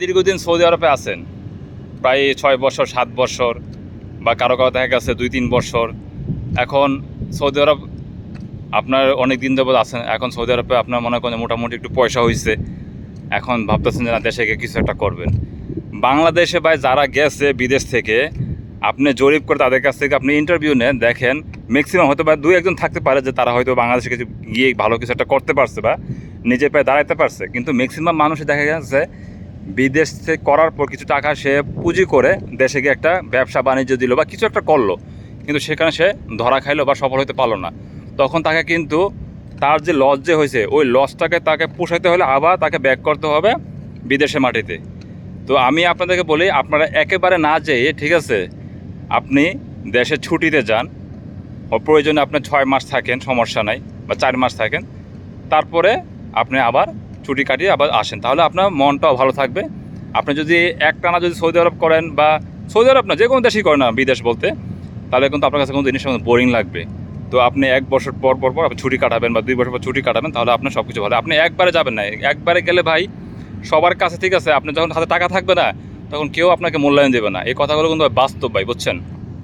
দীর্ঘদিন সৌদি আরবে আছেন। প্রায় ছয় বছর, সাত বছর বা কারও কারও দেখা গেছে দুই, তিন বছর। এখন সৌদি আরব আপনার অনেক দিন যাবত আছেন। এখন সৌদি আরবে আপনার মনে করেন মোটামুটি একটু পয়সা হয়েছে এখন ভাবতেছেন যে না, দেশে গিয়ে কিছু একটা করবেন। বাংলাদেশে ভাই যারা গেছে বিদেশ থেকে, আপনি জরিপ করে তাদের কাছ থেকে আপনি ইন্টারভিউ নেন, দেখেন ম্যাক্সিমাম হয়তো বা দুই, একজন থাকতে পারে যে তারা হয়তো বাংলাদেশে কিছু গিয়ে ভালো কিছু একটা করতে পারছে বা নিজে পায়ে দাঁড়াতে পারছে। কিন্তু ম্যাক্সিমাম মানুষই দেখা গেছে বিদেশ থেকে করার পর কিছু টাকা সে পুঁজি করে দেশে গিয়ে একটা ব্যবসা বাণিজ্য দিল বা কিছু একটা করল। কিন্তু সেখানে সে ধরা খাইলো বা সফল হতে পারল না। তখন তাকে কিন্তু তার যে লস যে হয়েছে, ওই লসটাকে তাকে পোষাইতে হলে আবার তাকে ব্যাক করতে হবে বিদেশে মাটিতে। তো আমি আপনাদেরকে বলি, আপনারা একেবারে না যেয়ে, ঠিক আছে, আপনি দেশে ছুটিতে যান। ও প্রয়োজনে আপনি ছয় মাস থাকেন, সমস্যা নাই, বা চার মাস থাকেন। তারপরে আপনি আবার ছুটি কাটিয়ে আবার আসেন। তাহলে আপনার মনটাও ভালো থাকবে। আপনি যদি একটানা যদি সৌদি আরব করেন বা সৌদি আরব না যে কোনো দেশই করেন না, বিদেশ বলতে, তাহলে কিন্তু আপনার কাছে কোনো জিনিস বোরিং লাগবে। তো আপনি এক বছর পর পর পর আপনি ছুটি কাটাবেন বা দুই বছর পর ছুটি কাটাবেন, তাহলে আপনার সব কিছু ভালো। আপনি একবারে যাবেন না। একবারে গেলে ভাই, সবার কাছে ঠিক আছে, আপনি যখন হাতে টাকা থাকবে না, তখন কেউ আপনাকে মূল্যায়ন দেবে না। এই কথাগুলো কিন্তু বাস্তব ভাই, বুঝছেন?